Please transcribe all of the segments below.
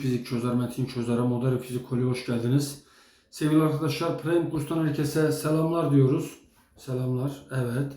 Fizik çözer, metin çözer, modern fizik kolye hoş geldiniz. Sevgili arkadaşlar, Prime kurstan herkese selamlar diyoruz. Selamlar, evet.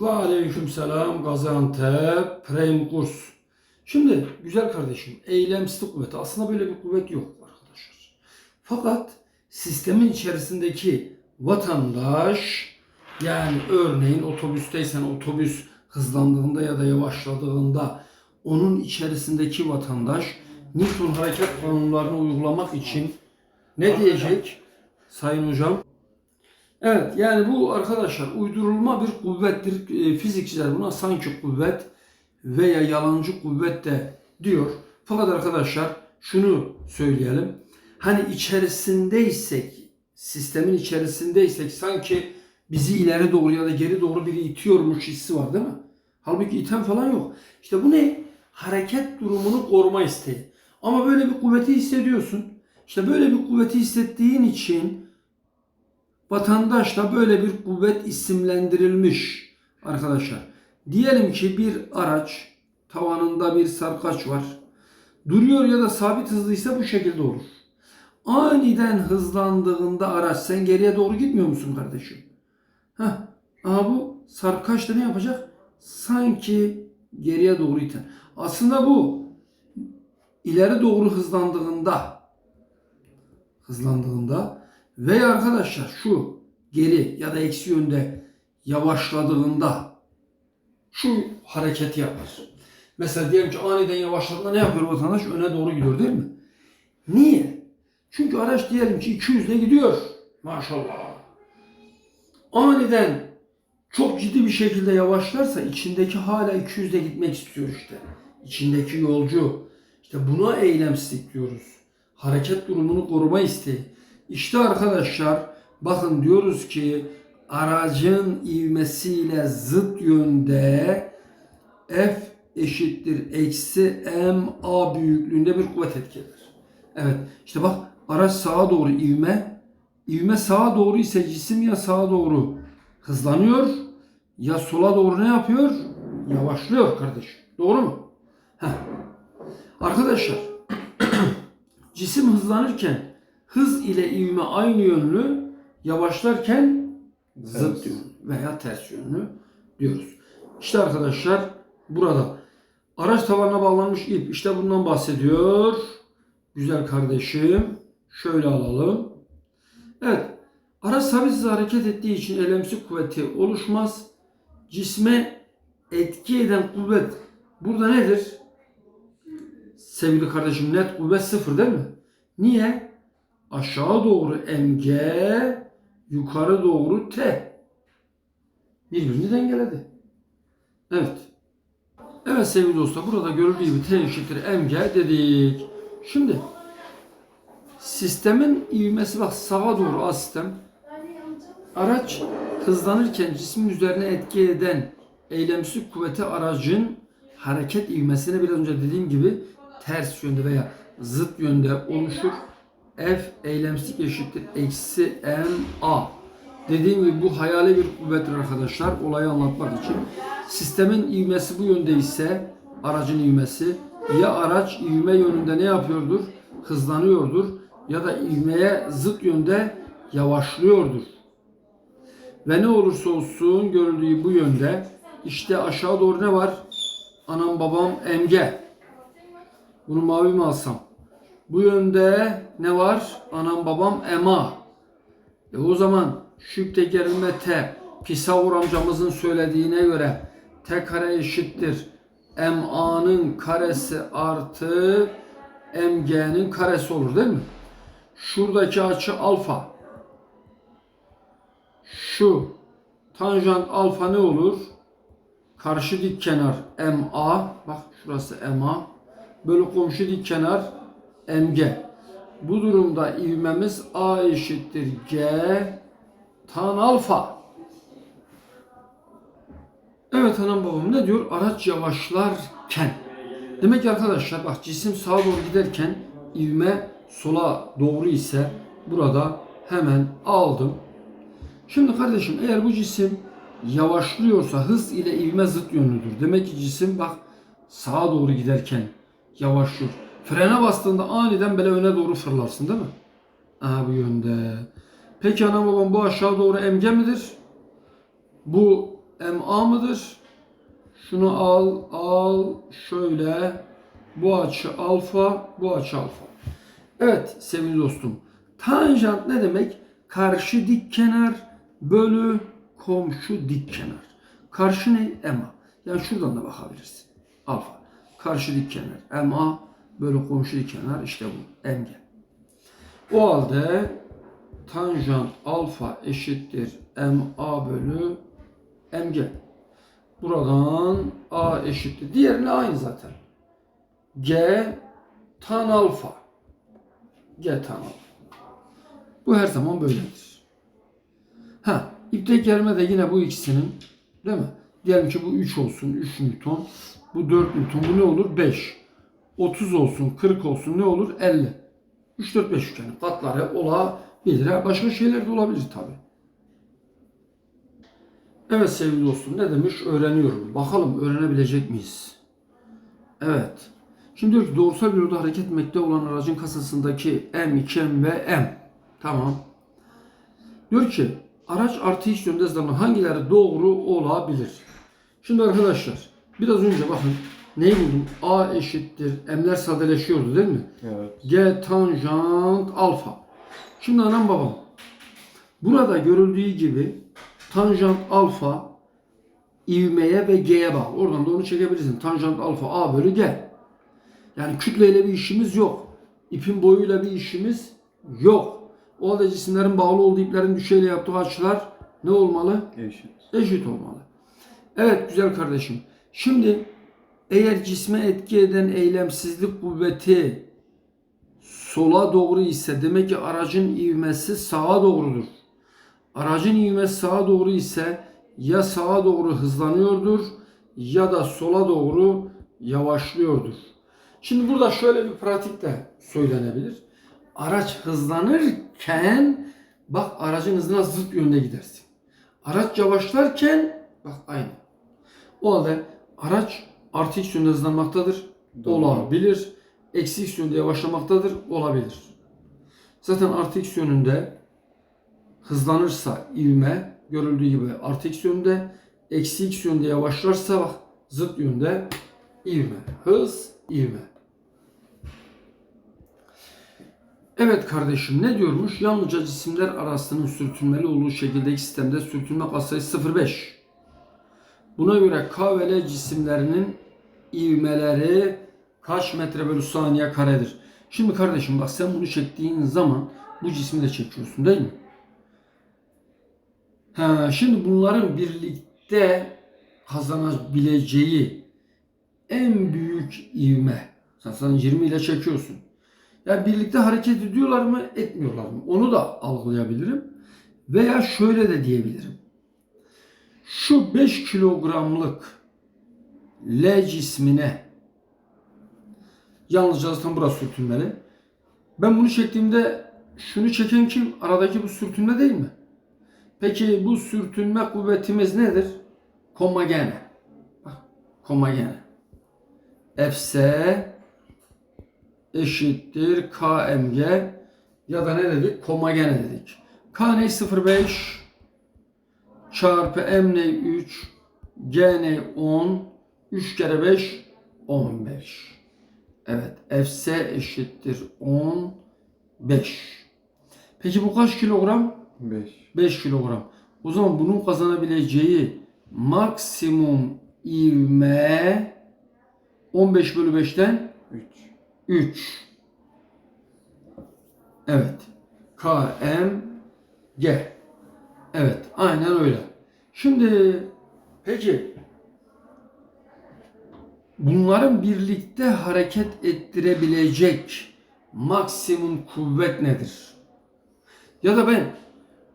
Ve aleyküm selam Gaziantep Prime kurs. Şimdi güzel kardeşim, eylemsizlik kuvveti. Aslında böyle bir kuvvet yok arkadaşlar. Fakat sistemin içerisindeki vatandaş, yani örneğin otobüsteysen otobüs hızlandığında ya da yavaşladığında onun içerisindeki vatandaş Newton hareket kanunlarını uygulamak için ne diyecek Sayın Hocam? Evet yani bu arkadaşlar uydurulma bir kuvvettir. E, Fizikçiler buna sanki kuvvet veya yalancı kuvvet de diyor. Fakat arkadaşlar şunu söyleyelim. Hani içerisindeysek, sistemin içerisindeysek sanki bizi ileri doğru ya da geri doğru biri itiyormuş hissi var değil mi? Halbuki iten falan yok. İşte bu ne? Hareket durumunu koruma isteği. Ama böyle bir kuvveti hissediyorsun. İşte böyle bir kuvveti hissettiğin için vatandaşla böyle bir kuvvet isimlendirilmiş arkadaşlar. Diyelim ki bir araç tavanında bir sarkaç var. Duruyor ya da sabit hızlıysa bu şekilde olur. Aniden hızlandığında araç sen geriye doğru gitmiyor musun kardeşim? Heh, aha bu sarkaç da ne yapacak? Sanki geriye doğru iten. Aslında bu ileri doğru hızlandığında hızlandığında veya arkadaşlar şu geri ya da eksi yönde yavaşladığında şu hareketi yapar. Mesela diyelim ki aniden yavaşladığında ne yapıyor vatandaş? Öne doğru gidiyor değil mi? Niye? Çünkü araç diyelim ki 200 ile gidiyor. Maşallah. Aniden çok ciddi bir şekilde yavaşlarsa içindeki hala 200'de gitmek istiyor işte. İçindeki yolcu. İşte buna eylemsizlik diyoruz. Hareket durumunu koruma isteği. İşte arkadaşlar bakın diyoruz ki aracın ivmesiyle zıt yönde F eşittir eksi ma büyüklüğünde bir kuvvet etkiler. Evet işte bak araç sağa doğru ivme. İvme sağa doğru ise cisim ya sağa doğru hızlanıyor ya sola doğru ne yapıyor? Yavaşlıyor kardeşim. Doğru mu? Heh. Arkadaşlar cisim hızlanırken hız ile ivme aynı yönlü yavaşlarken zıt yönlü veya ters yönlü diyoruz. İşte arkadaşlar burada araç tavanına bağlanmış ip işte bundan bahsediyor. Güzel kardeşim. Şöyle alalım. Evet. Araç sabitsiz hareket ettiği için elemsi kuvveti oluşmaz. Cisme etki eden kuvvet burada nedir? Sevgili kardeşim net kuvvet sıfır değil mi? Niye? Aşağı doğru mg, yukarı doğru t. Birbirini dengeledi. Evet. Evet sevgili dostlar burada görüldüğü gibi t eşittir mg dedik. Şimdi sistemin ivmesi bak sağa doğru az sistem. Araç hızlanırken cismin üzerine etki eden eylemsi kuvveti aracın hareket ivmesine biraz önce dediğim gibi ters yönde veya zıt yönde oluşur. F eylemsizlik eşittir eksi ma. Dediğim gibi bu hayali bir kuvvettir arkadaşlar. Olayı anlatmak için. Sistemin ivmesi bu yönde ise aracın ivmesi ya araç ivme yönünde ne yapıyordur? Hızlanıyordur ya da ivmeye zıt yönde yavaşlıyordur. Ve ne olursa olsun görüldüğü bu yönde işte aşağı doğru ne var? Anam babam emge. Bunu mavi mi alsam? Bu yönde ne var? Anam babam ema. E o zaman şükte gerilme t. Pisavur amcamızın söylediğine göre t kare eşittir. MA'nın karesi artı MG'nin karesi olur değil mi? Şuradaki açı alfa. Şu tanjant alfa ne olur? Karşı dik kenar MA. Bak şurası MA. Böyle komşu dik kenar MG. Bu durumda ivmemiz A eşittir G tan alfa. Evet anam babam ne diyor? Araç yavaşlarken. Demek ki arkadaşlar bak cisim sağa doğru giderken ivme sola doğru ise burada hemen aldım. Şimdi kardeşim eğer bu cisim yavaşlıyorsa hız ile ivme zıt yönlüdür. Demek ki cisim bak sağa doğru giderken yavaşlıyor. Frene bastığında aniden böyle öne doğru fırlarsın değil mi? Aha bu yönde. Peki anam babam bu aşağı doğru mg midir? Bu ma mıdır? Şunu al, al, şöyle. Bu açı alfa, bu açı alfa. Evet sevgili dostum. Tanjant ne demek? Karşı dik kenar bölü komşu dik kenar. Karşı ne? EMA. Yani şuradan da bakabilirsin. Alfa. Karşı dik kenar. EMA bölü komşu dik kenar. işte bu. MG. O halde tanjant alfa eşittir MA bölü MG. Buradan A eşittir. Diğerine aynı zaten. G tan alfa. G tan alfa. Bu her zaman böyledir. Ha, iptek germe de yine bu ikisinin değil mi? Diyelim ki bu 3 olsun 3 Newton. Bu 4 Newton. Bu ne olur? 5. 30 olsun 40 olsun ne olur? 50. 3 4 5 üçgeni katları olabilir. Başka şeyler de olabilir tabi. Evet sevgili dostum ne demiş? Öğreniyorum. Bakalım öğrenebilecek miyiz? Evet. Şimdi diyor ki doğrusal bir yolda hareket etmekte olan aracın kasasındaki M, 2M ve M. Tamam. Diyor ki araç artı x yönde hızlanan hangileri doğru olabilir? Şimdi arkadaşlar biraz önce bakın neyi buldum? A eşittir. M'ler sadeleşiyordu değil mi? Evet. G tanjant alfa. Şimdi anam babam. Burada görüldüğü gibi tanjant alfa ivmeye ve G'ye bağlı. Oradan da onu çekebilirsin. Tanjant alfa A bölü G. Yani kütleyle bir işimiz yok. İpin boyuyla bir işimiz yok. O halde cisimlerin bağlı olduğu iplerin düşeyle yaptığı açılar ne olmalı? Eşit. eşit olmalı. Evet güzel kardeşim. Şimdi eğer cisme etki eden eylemsizlik kuvveti sola doğru ise demek ki aracın ivmesi sağa doğrudur. Aracın ivmesi sağa doğru ise ya sağa doğru hızlanıyordur ya da sola doğru yavaşlıyordur. Şimdi burada şöyle bir pratik de söylenebilir. Araç hızlanırken bak aracın hızına zıt yönde gidersin. Araç yavaşlarken bak aynı. O halde araç artı x yönde hızlanmaktadır. Doğru. Olabilir. Eksi x yönde yavaşlamaktadır. Olabilir. Zaten artı x yönünde hızlanırsa ivme görüldüğü gibi artı x yönde eksi x yönde yavaşlarsa bak zıt yönde ivme. Hız, ivme. Evet kardeşim ne diyormuş? Yalnızca cisimler arasının sürtünmeli olduğu şekildeki sistemde sürtünme katsayısı 0,5. Buna göre K ve L cisimlerinin ivmeleri kaç metre bölü saniye karedir? Şimdi kardeşim bak sen bunu çektiğin zaman bu cismi de çekiyorsun değil mi? Ha, şimdi bunların birlikte kazanabileceği en büyük ivme. Sen sen 20 ile çekiyorsun. Yani birlikte hareket ediyorlar mı, etmiyorlar mı? Onu da algılayabilirim. Veya şöyle de diyebilirim. Şu 5 kilogramlık L cismine yalnızca zaten burası sürtünmeli. Ben bunu çektiğimde şunu çeken kim? Aradaki bu sürtünme değil mi? Peki bu sürtünme kuvvetimiz nedir? Komagene. Bak, komagene. Fs eşittir KMG ya da ne dedik? Komagene dedik. K ne 0,5 çarpı M ne 3 G ne 10 3 kere 5 15. Evet Fs eşittir 15. Peki bu kaç kilogram? 5. 5 kilogram. O zaman bunun kazanabileceği maksimum ivme 15 bölü 5'ten 3. 3. Evet. K, M, G. Evet. Aynen öyle. Şimdi peki bunların birlikte hareket ettirebilecek maksimum kuvvet nedir? Ya da ben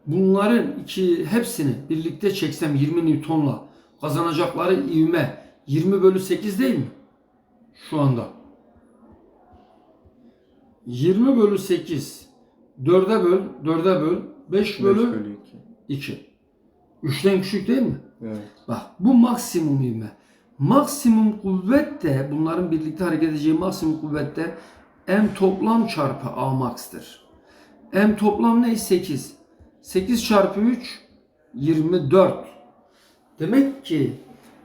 bunların iki hepsini birlikte çeksem 20 Newton'la kazanacakları ivme 20 bölü 8 değil mi? Şu anda. 20 bölü 8 4'e böl, 4'e böl, 5 5 bölü bölü 2. 2. 3'ten küçük değil mi? Evet. Bak bu maksimum ivme. Maksimum kuvvet de bunların birlikte hareket edeceği maksimum kuvvet de M toplam çarpı A max'tır. M toplam ne? 8. 8 çarpı 3 24. Demek ki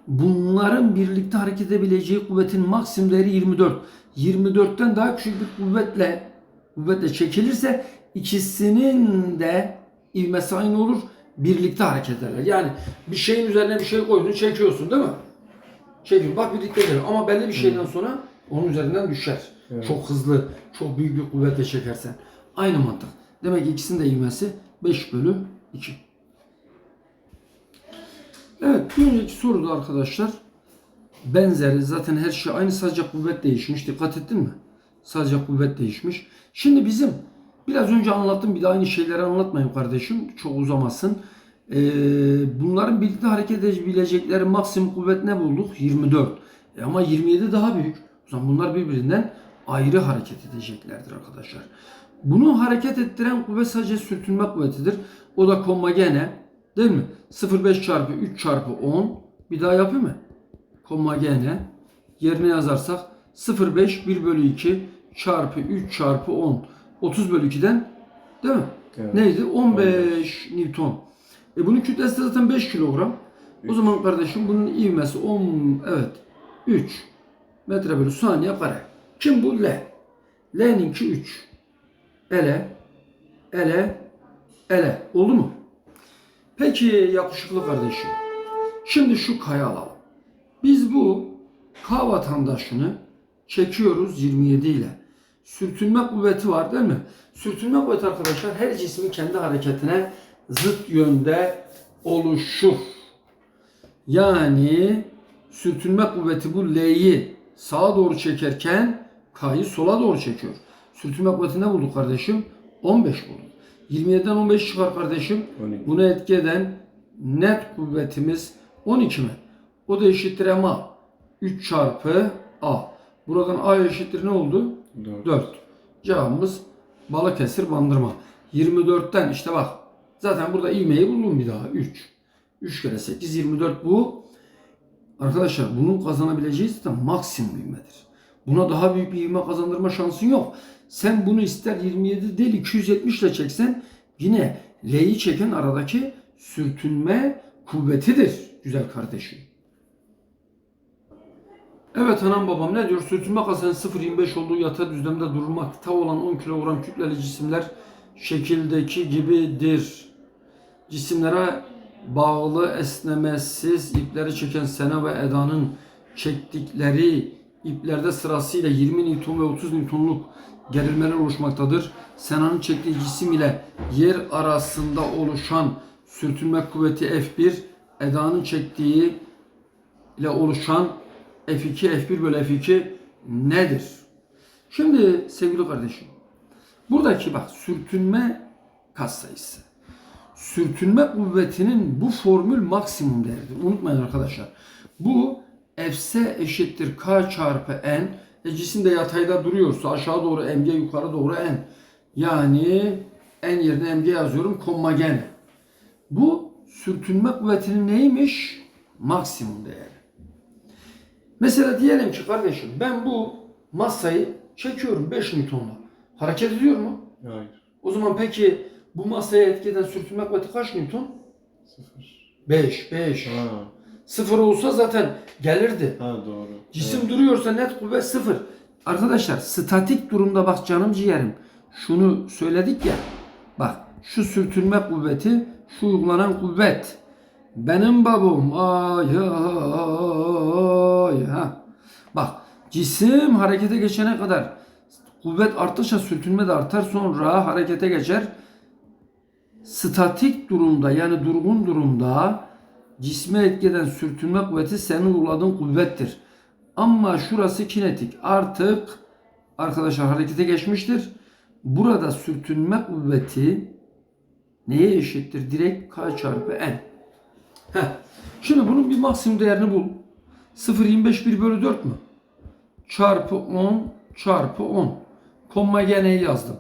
bunların birlikte hareket edebileceği kuvvetin maksimum değeri 24. 24'ten daha küçük bir kuvvetle kuvvetle çekilirse ikisinin de ivmesi aynı olur. Birlikte hareket ederler. Yani bir şeyin üzerine bir şey koydun çekiyorsun değil mi? Çekiyorsun. Bak birlikte geliyor. Ama belli bir şeyden sonra onun üzerinden düşer. Evet. Çok hızlı, çok büyük bir kuvvetle çekersen. Aynı mantık. Demek ki ikisinin de ivmesi 5 bölü 2. Evet, bir önceki soruda arkadaşlar benzeri zaten her şey aynı sadece kuvvet değişmiş. Dikkat ettin mi? Sadece kuvvet değişmiş. Şimdi bizim biraz önce anlattım bir de aynı şeyleri anlatmayayım kardeşim. Çok uzamasın. Ee, bunların birlikte hareket edebilecekleri maksimum kuvvet ne bulduk? 24. E ama 27 daha büyük. O zaman bunlar birbirinden ayrı hareket edeceklerdir arkadaşlar. Bunu hareket ettiren kuvvet sadece sürtünme kuvvetidir. O da konma gene değil mi? 0,5 çarpı 3 çarpı 10 bir daha yapayım mı? Konma gene yerine yazarsak 0,5 1 bölü 2 çarpı 3 çarpı 10 30 bölü 2'den değil mi? Evet. Neydi? 15 Newton. E bunun kütlesi zaten 5 kilogram. O zaman kardeşim bunun ivmesi 10 evet 3 metre bölü saniye kare. Kim bu? L. L'ninki 3. Ele, ele, ele. Oldu mu? Peki yakışıklı kardeşim. Şimdi şu kaya alalım. Biz bu K vatandaşını çekiyoruz 27 ile. Sürtünme kuvveti var değil mi? Sürtünme kuvveti arkadaşlar her cismin kendi hareketine zıt yönde oluşur. Yani sürtünme kuvveti bu L'yi sağa doğru çekerken K'yı sola doğru çekiyor. Sürtünme kuvveti ne bulduk kardeşim? 15 bulduk. 27'den 15 çıkar kardeşim. 12. Bunu etki eden net kuvvetimiz 12 mi? O da eşittir MA. 3 çarpı A. Buradan A eşittir ne oldu? 4. 4. Cevabımız Balıkesir Bandırma. 24'ten işte bak. Zaten burada ivmeyi buldum bir daha. 3. 3 kere 8 24 bu. Arkadaşlar bunun kazanabileceği zaten maksimum ivmedir. Buna daha büyük bir ivme kazandırma şansın yok. Sen bunu ister 27 değil 270 ile çeksen yine L'yi çeken aradaki sürtünme kuvvetidir güzel kardeşim. Evet anam babam ne diyor? Sürtünme kasının 0.25 olduğu yatay düzlemde durmakta olan 10 kilogram kütleli cisimler şekildeki gibidir. Cisimlere bağlı esnemesiz ipleri çeken Sena ve Eda'nın çektikleri iplerde sırasıyla 20 Newton ve 30 Newton'luk gerilmeler oluşmaktadır. Sena'nın çektiği cisim ile yer arasında oluşan sürtünme kuvveti F1, Eda'nın çektiği ile oluşan F2, F1 bölü F2 nedir? Şimdi sevgili kardeşim, buradaki bak sürtünme katsayısı. Sürtünme kuvvetinin bu formül maksimum değeridir. Unutmayın arkadaşlar. Bu Fs eşittir K çarpı N. E cisim de yatayda duruyorsa aşağı doğru mg yukarı doğru N. Yani N yerine mg yazıyorum. Komma gen. Bu sürtünme kuvvetinin neymiş? Maksimum değeri. Mesela diyelim ki kardeşim ben bu masayı çekiyorum 5 Newton'la. Hareket ediyor mu? Hayır. O zaman peki bu masaya etki eden sürtünme kuvveti kaç Newton? 0. 5, 5. Ha. Sıfır olsa zaten gelirdi. Ha doğru. Cisim duruyorsa net kuvvet sıfır. Arkadaşlar statik durumda bak canım ciğerim. Şunu söyledik ya. Bak şu sürtünme kuvveti, şu uygulanan kuvvet. Benim babam ay ay ha. Bak cisim harekete geçene kadar kuvvet arttıkça sürtünme de artar sonra harekete geçer. Statik durumda yani durgun durumda cisme etkeden sürtünme kuvveti senin uyguladığın kuvvettir. Ama şurası kinetik. Artık arkadaşlar harekete geçmiştir. Burada sürtünme kuvveti neye eşittir? Direkt K çarpı N. Heh. Şimdi bunun bir maksimum değerini bul. 0.25 1 bölü 4 mü? Çarpı 10 çarpı 10. Komma geneyi yazdım.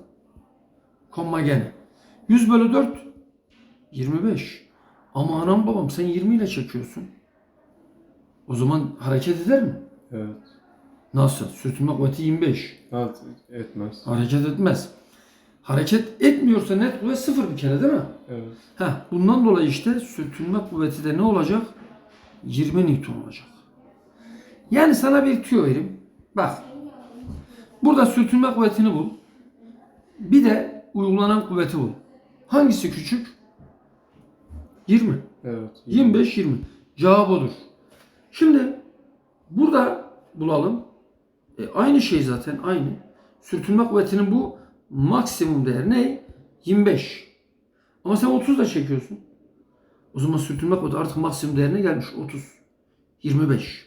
Komma gene. 100 bölü 4 25. Ama anam babam sen 20 ile çekiyorsun. O zaman hareket eder mi? Evet. Nasıl? Sürtünme kuvveti 25. Evet, etmez. Hareket etmez. Hareket etmiyorsa net kuvvet sıfır bir kere değil mi? Evet. Heh, bundan dolayı işte sürtünme kuvveti de ne olacak? 20 Newton olacak. Yani sana bir tüyo vereyim. Bak. Burada sürtünme kuvvetini bul. Bir de uygulanan kuvveti bul. Hangisi küçük? 20. Evet. 25 20. Cevap odur. Şimdi burada bulalım. E, aynı şey zaten aynı. Sürtünme kuvvetinin bu maksimum değeri ne? 25. Ama sen 30 da çekiyorsun. O zaman sürtünme kuvveti artık maksimum değerine gelmiş. 30. 25.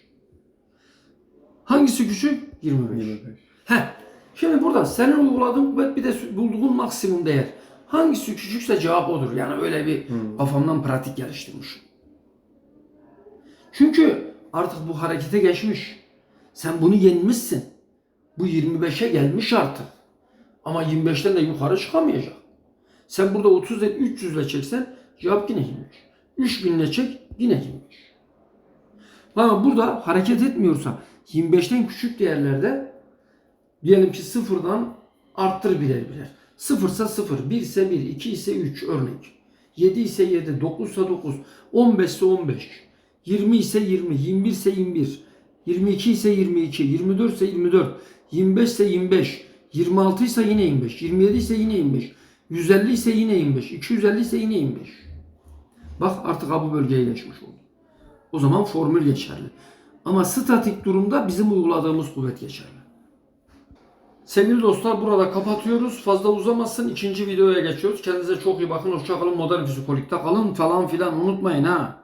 Hangisi küçük? 25. 25. Heh. Şimdi burada senin uyguladığın kuvvet bir de bulduğun maksimum değer. Hangisi küçükse cevap odur. Yani öyle bir Hmm. kafamdan pratik geliştirmişim. Çünkü artık bu harekete geçmiş. Sen bunu yenmişsin. Bu 25'e gelmiş artık. Ama 25'ten de yukarı çıkamayacak. Sen burada 30 ile 300 ile çeksen cevap yine 25. 3000 ile çek yine 25. Ama burada hareket etmiyorsa 25'ten küçük değerlerde diyelim ki sıfırdan arttır birer birer. Sıfırsa sıfır, bir ise bir, iki ise üç örnek. 7 ise 7, 9 ise 9, 15 ise 15, 20 ise 20, 21 ise 21, 22 ise 22, 24 ise 24, 25 ise 25, 26 ise yine 25, 27 ise yine 25, 150 ise yine 25, 250 ise yine 25. Bak artık ha bu bölgeye geçmiş oldu. O zaman formül geçerli. Ama statik durumda bizim uyguladığımız kuvvet geçerli. Sevgili dostlar burada kapatıyoruz. Fazla uzamasın. İkinci videoya geçiyoruz. Kendinize çok iyi bakın. Hoşçakalın. Modern fizikolikte kalın falan filan unutmayın ha.